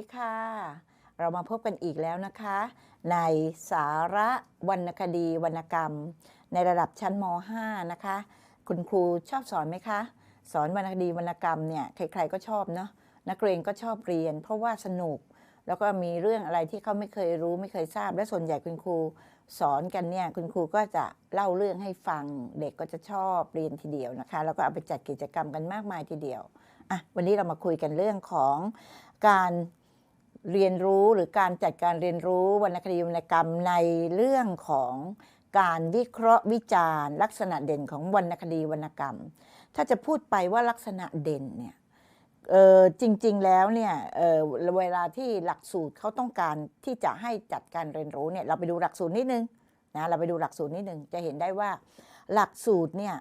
ดีค่ะ เรามาพบกันอีกแล้วนะคะ ในสาระวรรณคดีวรรณกรรม ในระดับชั้นม .5 นะคะ คุณครูชอบสอนไหมคะ สอนวรรณคดีวรรณกรรมเนี่ยใครๆก็ชอบเนาะนักเรียนก็ชอบเรียน เพราะว่าสนุกแล้วก็มีเรื่องอะไรที่เขาไม่เคยรู้ไม่เคยทราบ และส่วนใหญ่คุณครูสอนกันเนี่ยคุณครูก็จะเล่าเรื่องให้ฟังเด็กก็จะชอบเรียนทีเดียวนะคะ แล้วก็เอาไปจัดกิจกรรมกันมากมายทีเดียวอะวันนี้เรามาคุยกันเรื่องของการ เรียนรู้หรือการจัดการเรียนรู้วรรณคดีวรรณกรรมในเรื่องของการวิเคราะห์วิจารณ์ ลักษณะเด่นของวรรณคดีวรรณกรรม ถ้าจะพูดไปว่าลักษณะเด่นเนี่ยจริงๆแล้วเนี่ยเเวลาที่หลักสูตรเขาต้องการที่จะให้จัดการเรียนรู้เนี่ยเราไปดูหลักสูตรนิดนึงนะเราไปดูหลักสูตรนิดนึงจะเห็นได้ว่าหลักสูตรเนี่ย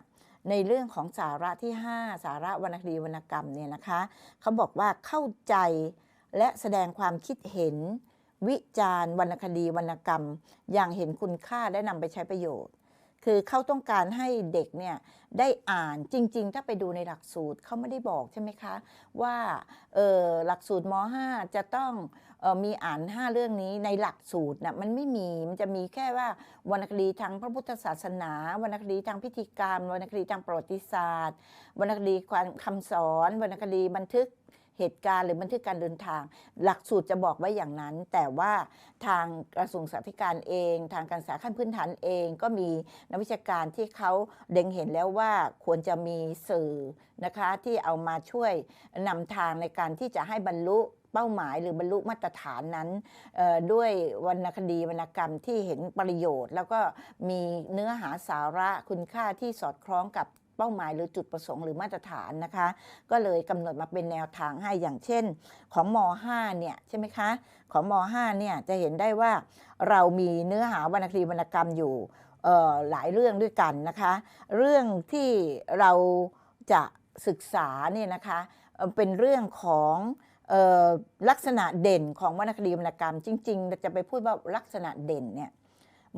ในเรื่องของสาระที่ 5 สาระวรรณคดีวรรณกรรมเนี่ยนะคะเขาบอกว่าเข้าใจ และแสดงความคิดเห็น วิจารณ์วรรณคดีวรรณกรรม อย่างเห็นคุณค่าได้นำไปใช้ประโยชน์ คือเขาต้องการให้เด็กเนี่ยได้อ่านจริง ๆ ถ้าไปดูในหลักสูตรเขาไม่ได้บอกใช่ไหมคะ ว่าออหลักสูตรม .5 จะต้องออมีอ่าน 5 เรื่องนี้ในหลักสูตรนะมันไม่มีมันจะมีแค่ว่าวรรณคดีทางพระพุทธศาสนา วรรณคดีทางพิธีกรรม วรรณคดีทางประวัติศาสตร์ วรรณคดีความคำสอน วรรณคดีบันทึก เหตุการณ์หรือบันทึกการเดินทาง หลักสูตรจะบอกไว้อย่างนั้น แต่ว่าทางกระทรวงศึกษาธิการเอง ทางการศึกษาขั้นพื้นฐานเองก็มีนักวิชาการที่เขาเด็งเห็นแล้วว่าควรจะมีสื่อนะคะที่เอามาช่วยนำทางในการที่จะให้บรรลุเป้าหมายหรือบรรลุมาตรฐานนั้นด้วยวรรณคดีวรรณกรรมที่เห็นประโยชน์ แล้วก็มีเนื้อหาสาระคุณค่าที่สอดคล้องกับ เป้าหมายหรือจุดประสงค์หรือมาตรฐานนะคะ ก็เลยกำหนดมาเป็นแนวทางให้อย่างเช่น ของม .5 เนี่ยใช่ไหมคะของม .5 เนี่ยจะเห็นได้ว่าเรามีเนื้อหาวรรณคดีวรรณกรรมอยู่หลายเรื่องด้วยกันนะคะ เรื่องที่เราจะศึกษาเนี่ยนะคะเป็นเรื่องของออลักษณะเด่นของวรรณคดีวรรณกรรม จริง ๆ จะไปพูดว่าลักษณะเด่นเนี่ย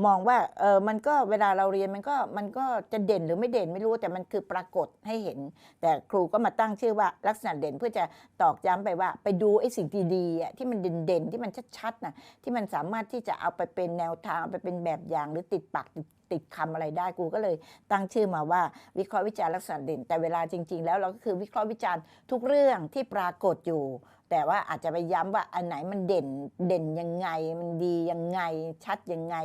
มองว่าเออมันก็เวลาเราเรียนมันก็มันก็จะเด่นหรือไม่เด่นไม่รู้แต่มันคือปรากฏให้เห็น แต่ครูก็มาตั้งชื่อว่าลักษณะเด่นเพื่อจะตอกย้ำไปว่า ไปดูไอ้สิ่งดีๆที่มันเด่นๆที่มันชัดๆนะที่มันสามารถที่จะเอาไปเป็นแนวทางเอาไปเป็นแบบอย่างหรือติดปากติดติดคำอะไรได้ครูก็เลยตั้งชื่อมาว่าวิเคราะห์วิจารณ์ลักษณะเด่น แต่เวลาจริง ๆ แล้วเราก็คือวิเคราะห์วิจารณ์ทุกเรื่องที่ปรากฏอยู่ แต่ว่าอาจจะไปย้ำว่าอันไหนมันเด่นเด่นยังไง มันดียังไงชัดยังไง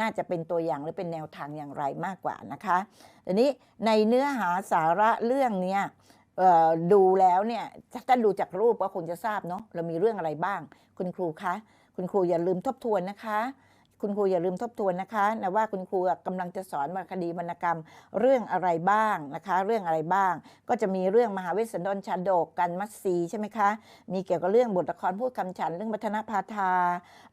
น่าจะเป็นตัวอย่างหรือเป็นแนวทางอย่างไรมากกว่านะคะทีนี้ในเนื้อหาสาระเรื่องเนี้ยดูแล้วเนี่ยถ้าดูจากรูปก็คงจะทราบเนาะเรามีเรื่องอะไรบ้าง คุณครูคะ คุณครูอย่าลืมทบทวนนะคะ คุณครูอย่าลืมทบทวนนะคะนะว่าคุณครูกำลังจะสอนวรรณคดีวรรณกรรมเรื่องอะไรบ้างนะคะ เรื่องอะไรบ้าง ก็จะมีเรื่องมหาเวสสันดรชาดกกันมัตสีใช่ไหมคะ มีเกี่ยวกับเรื่องบทละครพูดคำฉัน เรื่องมัทนพาทา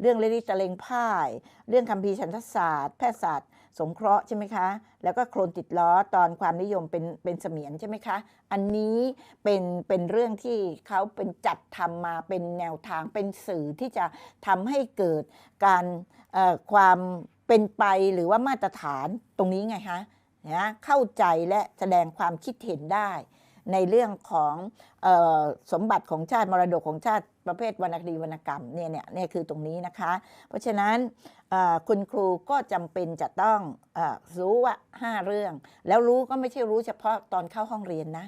เรื่องเลดิตะเลงพ่าย เรื่องคัมภีร์ฉันทศาสตร์ แพทยศาสตร์สงเคราะห์ใช่ไหมคะ แล้วก็โครนติดล้อตอนความนิยมเป็นเป็นเสมียนใช่ไหมคะ อันนี้เป็นเป็นเรื่องที่เขาเป็นจัดทำมาเป็นแนวทางเป็นสื่อที่จะทำให้เกิดการความเป็นไปหรือว่ามาตรฐานตรงนี้ไงคะนะเข้าใจและแสดงความคิดเห็นได้ ในเรื่องของออสมบัติของชาติมรดกของชาติประเภทวรรณคดีวรรณกรรมเนี่ยเนี่ยเนี่ยคือตรงนี้นะคะ เพราะฉะนั้นคุณครูก็จำเป็นจะต้องอรู้ว่า 5 เรื่อง แล้วรู้ก็ไม่ใช่รู้เฉพาะตอนเข้าห้องเรียนนะ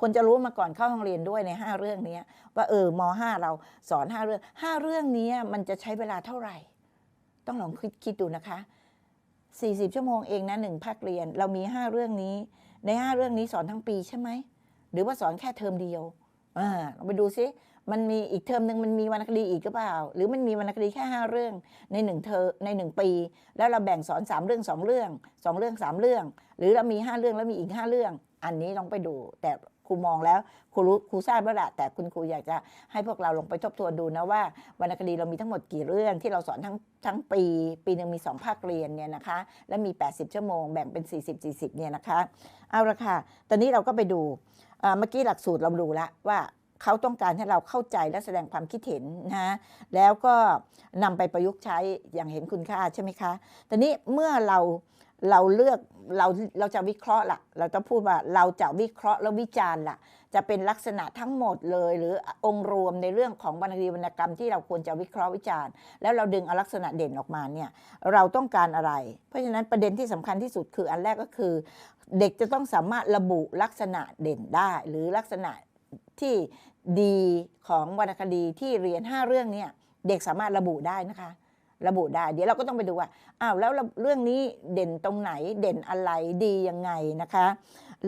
ควรจะรู้มาก่อนเข้าห้องเรียนด้วยใน 5 เรื่องนี้ว่าเออม .5 เราสอน 5 เรื่อง 5 เรื่องนี้มันจะใช้เวลาเท่าไหร่ ต้องลองคิดคิดดูนะคะ 40 ชั่วโมงเองนะหนึ่งภาคเรียน เรามี 5 เรื่องนี้ ใน 5 เรื่องนี้สอนทั้งปีใช่ไหม หรือว่าสอนแค่เทอมเดียวอ่าลองไปดูซิมันมีอีกเทอมหนึ่งมันมีวรรณคดีอีกหรือเปล่า หรือมันมีวรรณคดีแค่5เรื่องในหนึ่งเทอในหนึ่งปี แล้วเราแบ่งสอน 3 เรื่อง 2 เรื่อง 2 เรื่อง 3 เรื่อง หรือเรามี 5 เรื่องแล้วมีอีก 5 เรื่อง อันนี้ลองไปดูแต่ ครูมองแล้วครูรู้ครูทราบแล้วแหละแต่คุณครูอยากจะให้พวกเราลงไปทบทวนดูนะว่า วรรณคดีเรามีทั้งหมดกี่เรื่องที่เราสอนทั้งทั้งปี ปีหนึ่งมี 2 ภาคเรียนเนี่ยนะคะ และมี 80 ชั่วโมงแบ่งเป็น 40 40เนี่ยนะคะ เอาละค่ะ ตอนนี้เราก็ไปดูเมื่อกี้หลักสูตรเราดูแล้วว่าเขาต้องการให้เราเข้าใจและแสดงความคิดเห็นนะแล้วก็นำไปประยุกต์ใช้อย่างเห็นคุณค่าใช่ไหมคะตอนนี้เมื่อเรา เราเลือกเราเราจะวิเคราะห์ล่ะเราต้องพูดว่าเราจะวิเคราะห์แล้ววิจารณ์ล่ะจะเป็นลักษณะทั้งหมดเลย หรือองค์รวมในเรื่องของวรรณคดีวรรณกรรมที่เราควรจะวิเคราะห์วิจารณ์ แล้วเราดึงเอาลักษณะเด่นออกมาเนี่ยเราต้องการอะไร เพราะฉะนั้นประเด็นที่สำคัญที่สุดคืออันแรกก็คือ เด็กจะต้องสามารถระบุลักษณะเด่นได้ หรือลักษณะที่ดีของวรรณคดีที่เรียน 5 เรื่องเนี่ยเด็กสามารถระบุได้นะคะ ระบุได้ เดี๋ยวเราก็ต้องไปดูว่าอ้าวแล้วเรื่องนี้เด่นตรงไหนเด่นอะไรดียังไงนะคะ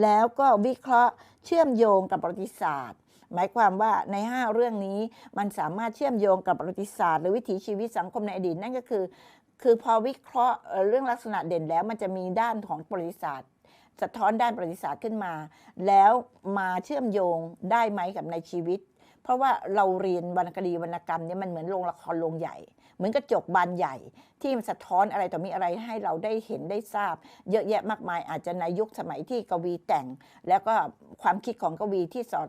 แล้วก็วิเคราะห์เชื่อมโยงกับประวัติศาสตร์หมายความว่าใน 5 เรื่องนี้มันสามารถเชื่อมโยงกับประวัติศาสตร์ หรือวิถีชีวิตสังคมในอดีตนั่นก็คือ คือพอวิเคราะห์เอ่อเรื่องลักษณะเด่นแล้วมันจะมีด้านของประวัติศาสตร์ สะท้อนด้านประวัติศาสตร์ขึ้นมา แล้วมาเชื่อมโยงได้ไหมกับในชีวิต เพราะว่าเราเรียนวรรณคดีวรรณกรรมเนี่ยมันเหมือนโรงละครโรงใหญ่ เหมือนกระจกบานใหญ่ ที่มันสะท้อนอะไรต่อมีอะไรให้เราได้เห็นได้ทราบ เยอะแยะมากมาย อาจจะในยุคสมัยที่กวีแต่ง แล้วก็ความคิดของกวีที่สอด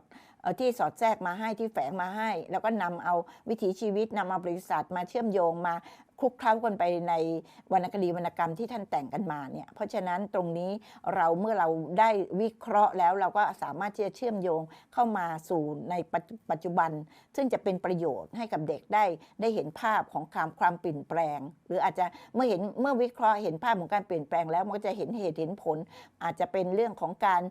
ที่สอดแทรกมาให้ที่แฝงมาให้ แล้วก็นำเอาวิถีชีวิตนำเอาบริษัทมาเชื่อมโยงมา คลุกเคล้ากันไปในวรรณคดีวรรณกรรมที่ท่านแต่งกันมาเนี่ยเพราะฉะนั้นตรงนี้เราเมื่อเราได้วิเคราะห์แล้วเราก็สามารถที่จะเชื่อมโยงเข้ามาสู่ในปัจจุปัจจุบัน ซึ่งจะเป็นประโยชน์ให้กับเด็กได้ได้เห็นภาพของความความเปลี่ยนแปลง หรืออาจจะเมื่อเห็นเมื่อวิเคราะห์เห็นภาพของการเปลี่ยนแปลงแล้วมันก็จะเห็นเหตุเห็นผล อาจจะเป็นเรื่องของการ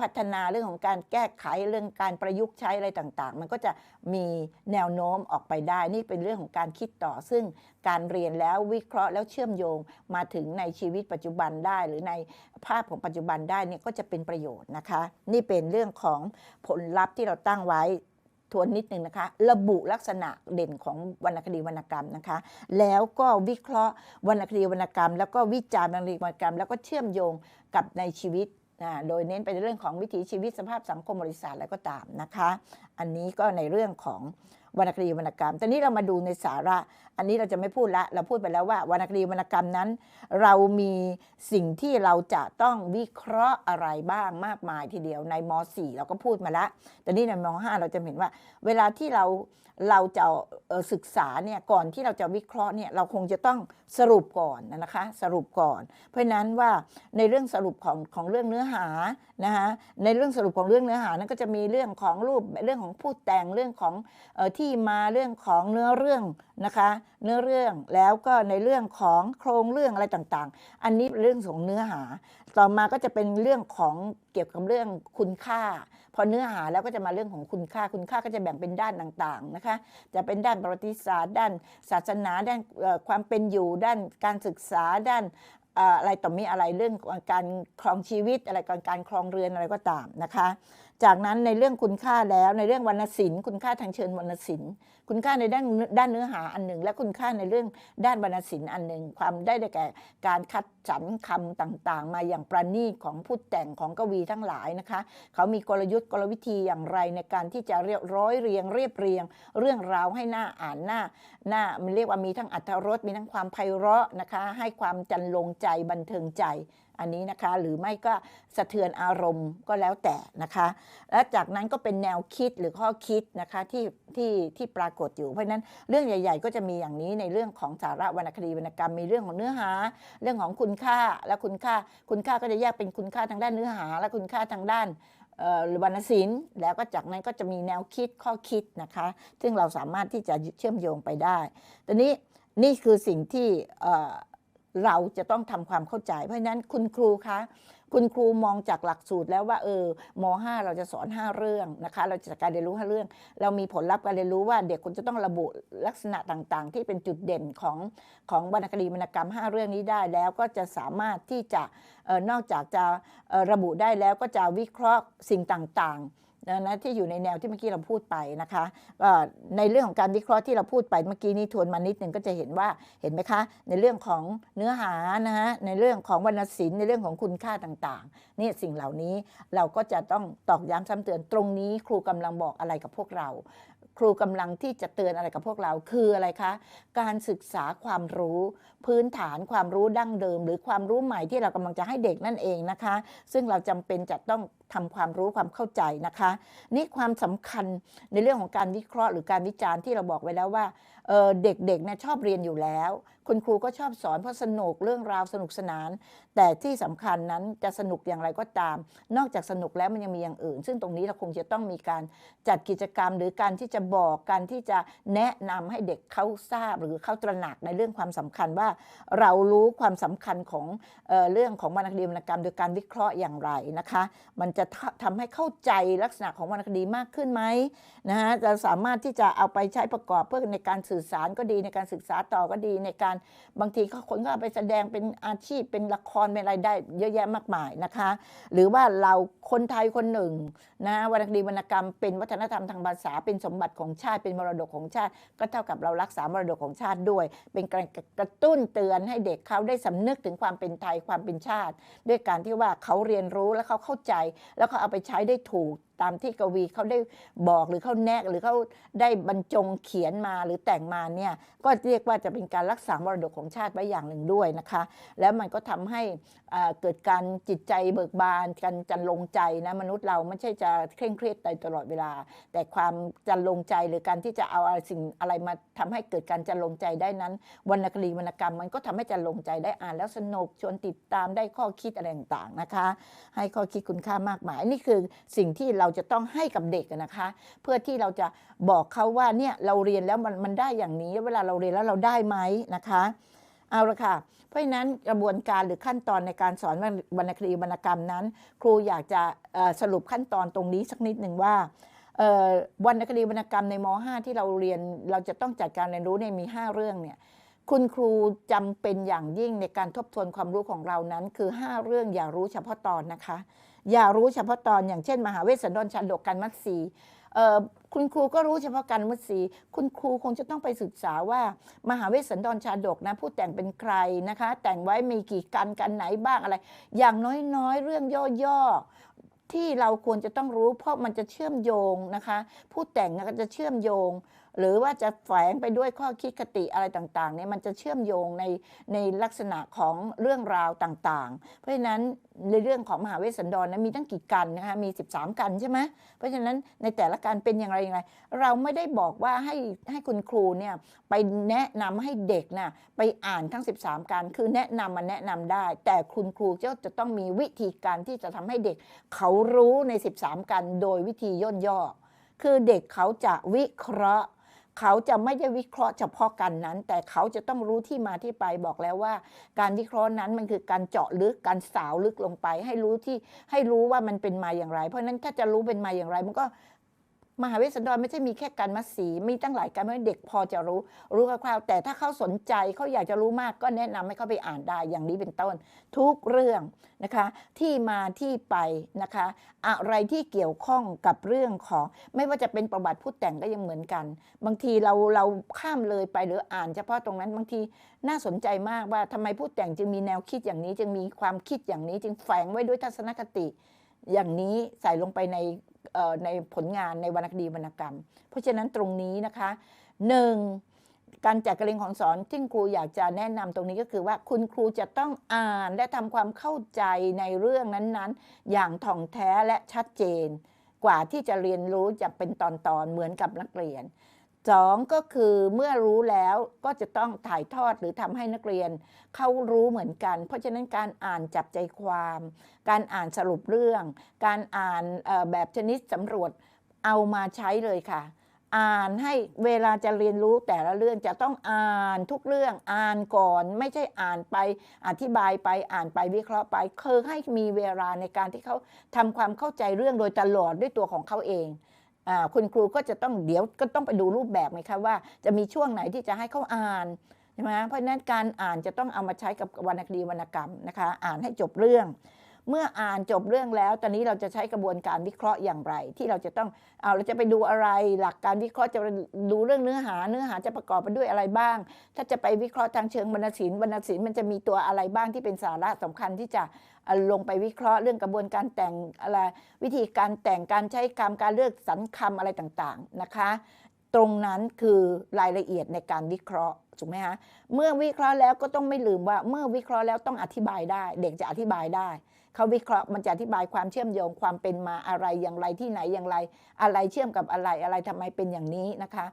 พัฒนาเรื่องของการแก้ไขเรื่องการประยุกต์ใช้อะไรต่างๆ มันก็จะมีแนวโน้มออกไปได้นี่เป็นเรื่องของการคิดต่อซึ่ง การเรียนแล้ววิเคราะห์แล้วเชื่อมโยงมาถึงในชีวิตปัจจุบันได้ หรือในภาพของปัจจุบันได้เนี่ยก็จะเป็นประโยชน์นะคะ นี่เป็นเรื่องของผลลัพธ์ที่เราตั้งไว้ทวนนิดนึงนะคะระบุลักษณะเด่นของวรรณคดีวรรณกรรมนะคะ แล้วก็วิเคราะห์วรรณคดีวรรณกรรม แล้วก็วิจารณ์วรรณคดีวรรณกรรม แล้วก็เชื่อมโยงกับในชีวิตอ่าโดยเน้นไปในเรื่องของวิถีชีวิตสภาพสังคมบริษัทอะไรก็ตามนะคะ อันนี้ก็ในเรื่องของ วรรณคดีวรรณกรรม ตอนนี้เรามาดูในสาระ อันนี้เราจะไม่พูดละ เราพูดไปแล้วว่าวรรณคดีวรรณกรรมนั้น เรามีสิ่งที่เราจะต้องวิเคราะห์อะไรบ้างมากมายทีเดียวในม .4 เราก็พูดมาละต่นี่ในม .5 เราจะเห็นว่า เวลาที่เราเราจะศึกษาเนี่ยก่อนที่เราจะวิเคราะห์เนี่ยเราคงจะต้องสรุปก่อนนะคะสรุปก่อน เพราะฉะนั้นว่าในเรื่องสรุปของของเรื่องเนื้อหานะคะในเรื่องสรุปของเรื่องเนื้อหานั้นก็จะมีเรื่องของรูปเรื่องของผู้แต่งเรื่องของเอ่ที่มาเรื่องของเนื้อเรื่องนะคะ เนื้อเรื่องแล้วก็ในเรื่องของโครงเรื่องอะไรต่างๆ อันนี้เป็นเรื่องของเนื้อหา ต่อมาก็จะเป็นเรื่องของเกี่ยวกับเรื่องคุณค่า พอเนื้อหาแล้วก็จะมาเรื่องของคุณค่า คุณค่าก็จะแบ่งเป็นด้านต่างๆนะคะ จะเป็นด้านประวัติศาสตร์ ด้านศาสนา ด้านความเป็นอยู่ ด้านการศึกษา ด้านเอ่ออะไรต่อมีอะไรเรื่องการครองชีวิต อะไรการการครองเรือนอะไรก็ตามนะคะจากนั้นในเรื่องคุณค่าแล้วในเรื่องวรรณศิลป์คุณค่าทางเชิงวรรณศิลป์ คุณค่าในด้านด้านเนื้อหาอันหนึ่ง และคุณค่าในเรื่องด้านวรรณศิลป์อันหนึ่ง ความได้แก่การคัดสรรคำต่างๆ มาอย่างประณีตของผู้แต่งของกวีทั้งหลายนะคะ เขามีกลยุทธ์กลวิธีอย่างไรในการที่จะเรียบร้อยเรียงเรียบเรียง เรื่องราวให้หน้าอ่านหน้าหน้ามันเรียกว่ามีทั้งอัธรสมีทั้งความไพเราะนะคะ ให้ความจันลงใจบันเทิงใจ อันนี้นะคะ หรือไม่ก็สะเทือนอารมณ์ก็แล้วแต่นะคะ และจากนั้นก็เป็นแนวคิดหรือข้อคิดนะคะที่ที่ที่ปรากฏอยู่ เพราะฉะนั้นเรื่องใหญ่ ๆ ก็จะมีอย่างนี้ในเรื่องของสาระวรรณคดีวรรณกรรมมีเรื่องของเนื้อหา เรื่องของคุณค่าและคุณค่า คุณค่าก็จะแยกเป็นคุณค่าทางด้านเนื้อหา และคุณค่าทางด้านวรรณศิลป์แล้วก็จากนั้นก็จะมีแนวคิดข้อคิดนะคะ ซึ่งเราสามารถที่จะเชื่อมโยงไปได้ตอนนี้นี่คือสิ่งที่ เราจะต้องทำความเข้าใจเพราะฉะนั้นคุณครูคะคุณครูมองจากหลักสูตรแล้วว่าเออม .5 เราจะสอน 5 เรื่องนะคะ เราจะการเรียนรู้ 5 เรื่อง เรามีผลลัพธ์การเรียนรู้ว่าเด็กคุณจะต้องระบุลักษณะต่างๆ ที่เป็นจุดเด่นของของวรรณคดีวรรณกรรม 5 เรื่องนี้ได้แล้วก็จะสามารถที่จะออนอกจากจะออระบุได้แล้วก็จะวิเคราะห์สิ่งต่างๆ นะนะที่อยู่ในแนวที่เมื่อกี้เราพูดไปนะคะก็ในเรื่องของการวิเคราะห์ที่เราพูดไปเมื่อกี้นี้ทวนมานิดหนึ่งก็จะเห็นว่าเห็นไหมคะ ในเรื่องของเนื้อหานะฮะในเรื่องของวรรณศิลป์ในเรื่องของคุณค่าต่างๆนี่สิ่งเหล่านี้เราก็จะต้องตอกย้ำซ้ำเตือนตรงนี้ครูกำลังบอกอะไรกับพวกเรา ครูกำลังที่จะเตือนอะไรกับพวกเราคืออะไรคะการศึกษาความรู้ พื้นฐานความรู้ดั้งเดิม หรือความรู้ใหม่ที่เรากำลังจะให้เด็กนั่นเองนะคะ ซึ่งเราจำเป็นจะต้อง ทำความรู้ความเข้าใจนะคะ นี่ความสำคัญในเรื่องของการวิเคราะห์หรือการวิจารณ์ที่เราบอกไว้แล้วว่าเเด็กๆเนี่ยชอบเรียนอยู่แล้ว คุณครูก็ชอบสอนเพราะสนุกเรื่องราวสนุกสนาน แต่ที่สำคัญนั้นจะสนุกอย่างไรก็ตาม นอกจากสนุกแล้วมันยังมีอย่างอื่น ซึ่งตรงนี้เราคงจะต้องมีการจัดกิจกรรม หรือการที่จะบอกการที่จะแนะนำให้เด็กเขาทราบหรือเขาตระหนักในเรื่องความสำคัญว่า เรารู้ความสำคัญของเออเรื่องของวรรณคดีวรรณกรรมโดยการวิเคราะห์อย่างไรนะคะ มันจะทำทำให้เข้าใจลักษณะของวรรณคดีมากขึ้นไหมนะฮะจะสามารถที่จะเอาไปใช้ประกอบเพื่อในการสื่อสารก็ดีในการศึกษาต่อก็ดีในการบางทีเขาคนก็ไปแสดงเป็นอาชีพเป็นละครเป็นอะไรได้เยอะแยะมากมายนะคะ หรือว่าเราคนไทยคนหนึ่งนะวรรณคดีวรรณกรรม เป็นวัฒนธรรมทางภาษาเป็นสมบัติของชาติเป็นมรดกของชาติ ก็เท่ากับเรารักษามรดกของชาติด้วย เป็นการกระตุ้นเตือนให้เด็กเขาได้สำนึกถึงความเป็นไทยความเป็นชาติ ด้วยการที่ว่าเขาเรียนรู้และเขาเข้าใจแล้วก็เอาไปใช้ได้ถูกตามที่กวีเขาได้บอกหรือเขาแนะหรือเขาได้บรรจงเขียนมาหรือแต่งมาเนี่ยก็เรียกว่าจะเป็นการรักษามรดกของชาติไว้อย่างหนึ่งด้วยนะคะ แล้วมันก็ทำให้เกิดการจิตใจเบิกบานกันจันลงใจนะมนุษย์เราไม่ใช่จะเคร่งเครียดไปตลอดเวลา แต่ความจันลงใจหรือการที่จะเอาอะไรสิ่งอะไรมาทำให้เกิดการจันลงใจได้นั้น วรรณคดีวรรณกรรม มันก็ทำให้จันลงใจได้อ่านแล้วสนุกชวนติดตามได้ข้อคิดอะไรต่างๆนะคะ ให้ข้อคิดคุณค่ามากมายนี่คือสิ่งที่เราจะต้องให้กับเด็กนะคะ เพื่อที่เราจะบอกเขาว่าเนี่ยเราเรียนแล้วมันมันได้อย่างนี้ เวลาเราเรียนแล้วเราได้ไหมนะคะเอาละค่ะ เพราะฉะนั้นกระบวนการหรือขั้นตอนในการสอนวรรณคดีวรรณกรรมนั้น ครูอยากจะสรุปขั้นตอนตรงนี้สักนิดหนึ่งว่าวรรณคดีวรรณกรรมในม .5 ที่เราเรียนเราจะต้องจัดการเรียนรู้เนี่ยมี 5 เรื่องเนี่ยคุณครูจำเป็นอย่างยิ่งในการทบทวนความรู้ของเรานั้น คือ 5 เรื่องอย่ารู้เฉพาะตอนนะคะ อย่ารู้เฉพาะตอนอย่างเช่น มหาเวสสันดรชาดกกันมัตสีคุณครูก็รู้เฉพาะกันมัตสีคุณครูคงจะต้องไปศึกษาว่า มหาเวสสันดรชาดกนะผู้แต่งเป็นใครนะคะ แต่งไว้มีกี่กันกันไหนบ้างอะไร อย่างน้อยๆ เรื่องย่อๆที่เราควรจะต้องรู้ เพราะมันจะเชื่อมโยงนะคะ ผู้แต่งก็จะเชื่อมโยง หรือว่าจะแฝงไปด้วยข้อคิดคติอะไรต่างๆเนี่ยมันจะเชื่อมโยงในในลักษณะของเรื่องราวต่างๆ เพราะฉะนั้นในเรื่องของมหาเวสสันดรนะมีตั้งกี่กันนะคะมี 13 กันใช่ไหมเพราะฉะนั้นในแต่ละการเป็นอย่างไรอย่างไร เราไม่ได้บอกว่าให้ให้คุณครูเนี่ยไปแนะนำให้เด็กน่ะไปอ่านทั้ง 13 การคือแนะนำมาแนะนำได้ แต่คุณครูจะจะต้องมีวิธีการที่จะทำให้เด็กเขารู้ใน 13 กันโดยวิธีย่นย่อคือเด็กเขาจะวิเคราะห์ เขาจะไม่ได้วิเคราะห์เฉพาะกันนั้น แต่เขาจะต้องรู้ที่มาที่ไปบอกแล้วว่า การวิเคราะห์นั้นมันคือการเจาะลึกการสาวลึกลงไป ให้รู้ที่ให้รู้ว่ามันเป็นมาอย่างไร เพราะฉะนั้นถ้าจะรู้เป็นมาอย่างไร มันก็ มหาเวสสันดรไม่ใช่มีแค่การมัดสีมีตั้งหลายการเพราะเด็กพอจะรู้รู้คร่าวๆแต่ถ้าเขาสนใจเขาอยากจะรู้มากก็แนะนำให้เขาไปอ่านได้อย่างนี้เป็นต้น ทุกเรื่องนะคะ ที่มาที่ไปนะคะ อะไรที่เกี่ยวข้องกับเรื่องของไม่ว่าจะเป็นประวัติผู้แต่งก็ยังเหมือนกัน บางทีเราเราข้ามเลยไปหรืออ่าน เฉพาะตรงนั้นบางทีน่าสนใจมากว่าทำไมผู้แต่งจึงมีแนวคิดอย่างนี้ จึงมีความคิดอย่างนี้จึงแฝงไว้ด้วยทัศนคติ อย่างนี้ใส่ลงไปในในผลงานในวรรณคดีวรรณกรรม เพราะฉะนั้นตรงนี้นะคะหนึ่งการจัดการเรียนของสอนที่ครูอยากจะแนะนำตรงนี้ก็คือว่าคุณครูจะต้องอ่านและทำความเข้าใจในเรื่องนั้นๆ อย่างถ่องแท้และชัดเจน กว่าที่จะเรียนรู้จะเป็นตอนๆเหมือนกับนักเรียน สองก็คือเมื่อรู้แล้วก็จะต้องถ่ายทอดหรือทำให้นักเรียน เขารู้เหมือนกัน เพราะฉะนั้นการอ่านจับใจความ การอ่านสรุปเรื่อง การอ่านแบบชนิดสำรวจเอามาใช้เลยค่ะ อ่านให้เวลาจะเรียนรู้แต่ละเรื่องจะต้องอ่านทุกเรื่องอ่านก่อน ไม่ใช่อ่านไปอธิบายไปอ่านไปวิเคราะห์ไปคือให้มีเวลาในการที่เขาทำความเข้าใจเรื่องโดยตลอดด้วยตัวของเขาเอง คุณครูก็จะต้องเดี๋ยวก็ต้องไปดูรูปแบบไหมคะว่าจะมีช่วงไหนที่จะให้เขาอ่านใช่ไหมเพราะฉะนั้นการอ่านจะต้องเอามาใช้กับวรรณคดีวรรณกรรมนะคะ อ่านให้จบเรื่อง เมื่ออ่านจบเรื่องแล้ว ตอนนี้เราจะใช้กระบวนการวิเคราะห์อย่างไร ที่เราจะต้องเอาเราจะไปดูอะไร หลักการวิเคราะห์จะดูเรื่องเนื้อหา เนื้อหาจะประกอบไปด้วยอะไรบ้าง ถ้าจะไปวิเคราะห์ทางเชิงวรรณศิลป์วรรณศิลป์มันจะมีตัวอะไรบ้างที่เป็นสาระสำคัญที่จะลงไปวิเคราะห์เรื่องกระบวนการแต่งอะไรวิธีการแต่งการใช้คำการเลือกสรรคำอะไรต่างๆนะคะ ตรงนั้นคือรายละเอียดในการวิเคราะห์ถูกไหมคะเมื่อวิเคราะห์แล้วก็ต้องไม่ลืมว่าเมื่อวิเคราะห์แล้วต้องอธิบายได้ เด็กจะอธิบายได้ เขาวิเคราะห์มันจะอธิบายความเชื่อมโยงความเป็นมาอะไรอย่างไรที่ไหนอย่างไร อะไรเชื่อมกับอะไรอะไรทำไมเป็นอย่างนี้นะคะ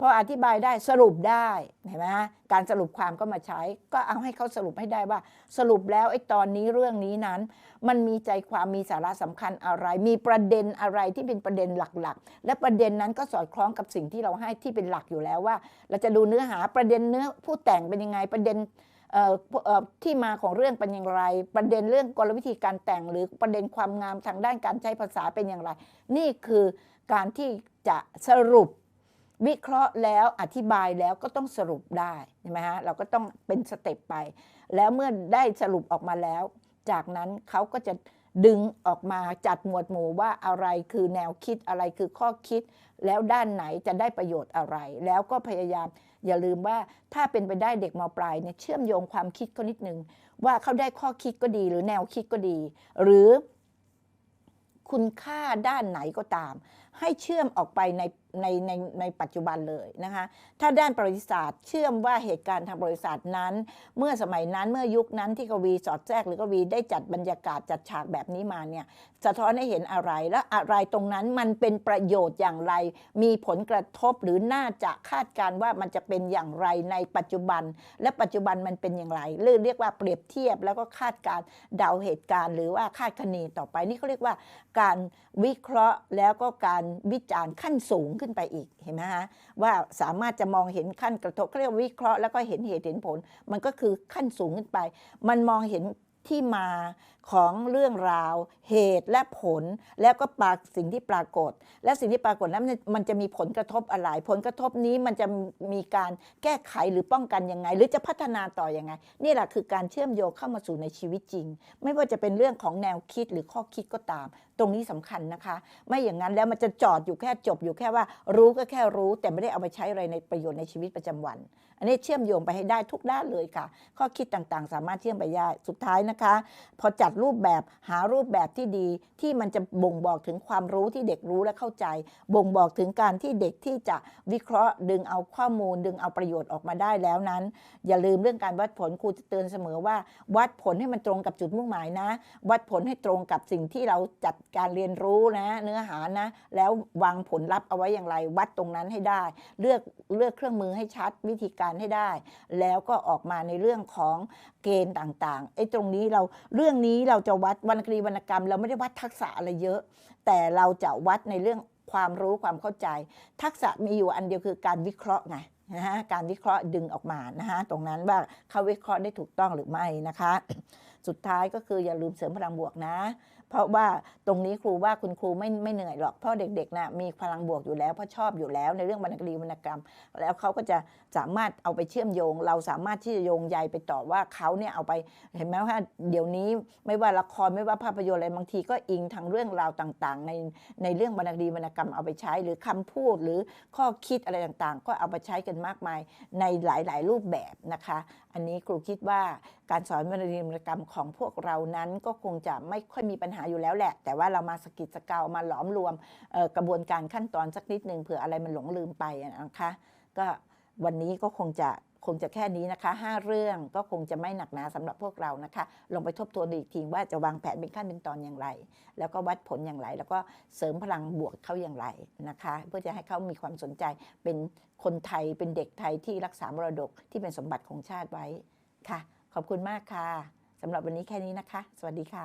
พออธิบายได้สรุปได้เห็นไหมการสรุปความก็มาใช้ ก็เอาให้เขาสรุปให้ได้ว่า สรุปแล้วไอ้ตอนนี้เรื่องนี้นั้น มันมีใจความมีสาระสำคัญอะไร มีประเด็นอะไรที่เป็นประเด็นหลักๆ และประเด็นนั้นก็สอดคล้องกับสิ่งที่เราให้ที่เป็นหลักอยู่แล้วว่า เราจะดูเนื้อหาประเด็นเนื้อผู้แต่งเป็นยังไงประเด็น ที่มาของเรื่องเป็นอย่างไร ประเด็นเรื่องกลวิธีการแต่ง หรือประเด็นความงามทางด้านการใช้ภาษาเป็นอย่างไร นี่คือการที่จะสรุปวิเคราะห์แล้วอธิบายแล้วก็ต้องสรุปได้ใช่ไหมฮะเราก็ต้องเป็นสเต็ปไป แล้วเมื่อได้สรุปออกมาแล้ว จากนั้นเขาก็จะ ดึงออกมาจัดหมวดหมู่ว่าอะไรคือแนวคิดอะไรคือข้อคิด แล้วด้านไหนจะได้ประโยชน์อะไร แล้วก็พยายามอย่าลืมว่าถ้าเป็นไปได้เด็กมปลายเนี่ยเชื่อมโยงความคิดเขานิดนึง ว่าเขาได้ข้อคิดก็ดี หรือแนวคิดก็ดี หรือคุณค่าด้านไหนก็ตาม ให้เชื่อมออกไปใน ในในในปัจจุบันเลยนะคะถ้าด้านประวัติศาสตร์เชื่อมว่าเหตุการณ์ทางประวัติศาสตร์นั้น เมื่อสมัยนั้นเมื่อยุคนั้นที่กวีสอดแทรกหรือกวีได้จัดบรรยากาศจัดฉากแบบนี้มาเนี่ย สะท้อนให้เห็นอะไรและอะไรตรงนั้นมันเป็นประโยชน์อย่างไร มีผลกระทบหรือน่าจะคาดการณ์ว่ามันจะเป็นอย่างไรในปัจจุบัน และปัจจุบันมันเป็นอย่างไรหรือเรียกว่าเปรียบเทียบแล้วก็คาดการเดาเหตุการณ์ หรือว่าคาดคะเนต่อไปนี่เขาเรียกว่า การวิเคราะห์แล้วก็การวิจารณ์ขั้นสูงขึ้นไปอีกเห็นไหมฮะว่าสามารถจะมองเห็นขั้นกระทบเขาเรียกวิเคราะห์แล้วก็เห็นเหตุเห็นผล มันก็คือขั้นสูงขึ้นไป มันมองเห็นที่มา ของเรื่องราว เหตุและผลแล้วก็ปรากสิ่งที่ปรากฏ และสิ่งที่ปรากฏนั้นมันจะมีผลกระทบอะไร ผลกระทบนี้มันจะมีการแก้ไขหรือป้องกันยังไง หรือจะพัฒนาต่อยังไง นี่แหละคือการเชื่อมโยงเข้ามาสู่ในชีวิตจริง ไม่ว่าจะเป็นเรื่องของแนวคิดหรือข้อคิดก็ตาม ตรงนี้สำคัญนะคะ ไม่อย่างนั้นแล้วมันจะจอดอยู่แค่จบอยู่แค่ว่า รู้ก็แค่รู้ แต่ไม่ได้เอาไปใช้อะไรในประโยชน์ในชีวิตประจำวัน อันนี้เชื่อมโยงไปให้ได้ทุกด้านเลยค่ะ ข้อคิดต่างๆ สามารถเชื่อมไปได้สุดท้ายนะคะ พอจัดรูปแบบหารูปแบบที่ดีที่มันจะบ่งบอกถึงความรู้ที่เด็กรู้และเข้าใจ บ่งบอกถึงการที่เด็กที่จะวิเคราะห์ ดึงเอาข้อมูล ดึงเอาประโยชน์ออกมาได้แล้วนั้น อย่าลืมเรื่องการวัดผลครูจะเตือนเสมอว่า วัดผลให้มันตรงกับจุดมุ่งหมายนะ วัดผลให้ตรงกับสิ่งที่เราจัดการเรียนรู้นะ เนื้อหานะ แล้ววางผลลัพธ์เอาไว้อย่างไร วัดตรงนั้นให้ได้ เลือกเลือกเครื่องมือให้ชัดวิธีการให้ได้ แล้วก็ออกมาในเรื่องของเกณฑ์ต่างๆไอ้ตรงนี้เราเรื่องนี้เราจะวัดวรรณคดีวรรณกรรม เราไม่ได้วัดทักษะอะไรเยอะ แต่เราจะวัดในเรื่องความรู้ความเข้าใจ ทักษะมีอยู่อันเดียวคือการวิเคราะห์ไงนะฮะการวิเคราะห์ดึงออกมานะฮะตรงนั้นว่าเขาวิเคราะห์ได้ถูกต้องหรือไม่นะคะ สุดท้ายก็คืออย่าลืมเสริมพลังบวกนะ เพราะว่าตรงนี้ครูว่าคุณครูไม่ไม่เหนื่อยหรอกเพราะเด็กๆนะ่ะมีพลังบวกอยู่แล้วเพราะชอบอยู่แล้วในเรื่องวรรณคดีวรรณกรรม แล้วเขาก็จะสามารถเอาไปเชื่อมโยง เราสามารถที่จะโยงใยไปต่อว่าเขาเนี่ยเอาไปเห็นไหมว่าเดี๋ยวนี้ไม่ว่าละครไม่ว่าภาพยนตร์อะไรบางทีก็อิงทางเรื่องราวต่างๆ ในในเรื่องวรรณคดีวรรณกรรมเอาไปใช้ หรือคำพูดหรือข้อคิดอะไรต่างๆ ก็เอาไปใช้กันมากมายในหลาย ๆ รูปแบบนะคะ อันนี้ครูคิดว่าการสอนวรรณวรรณกรรมของพวกเรานั้นก็คงจะไม่ค่อยมีปัญหาอยู่แล้วแหละ แต่ว่าเรามาสกิดสกาวมาหลอมรวมกระบวนการขั้นตอนสักนิดหนึ่งเผื่ออะไรมันหลงลืมไปนะคะ ก็วันนี้ก็คงจะ คงจะแค่นี้นะคะ 5 เรื่องก็คงจะไม่หนักหนาสำหรับพวกเรานะคะ ลงไปทบทวนอีกทีว่าจะวางแผนเป็นขั้นเป็นตอนอย่างไร แล้วก็วัดผลอย่างไร แล้วก็เสริมพลังบวกเขาอย่างไรนะคะ เพื่อจะให้เขามีความสนใจเป็นคนไทยเป็นเด็กไทยที่รักษามรดกที่เป็นสมบัติของชาติไว้ค่ะ ขอบคุณมากค่ะสำหรับวันนี้แค่นี้นะคะ สวัสดีค่ะ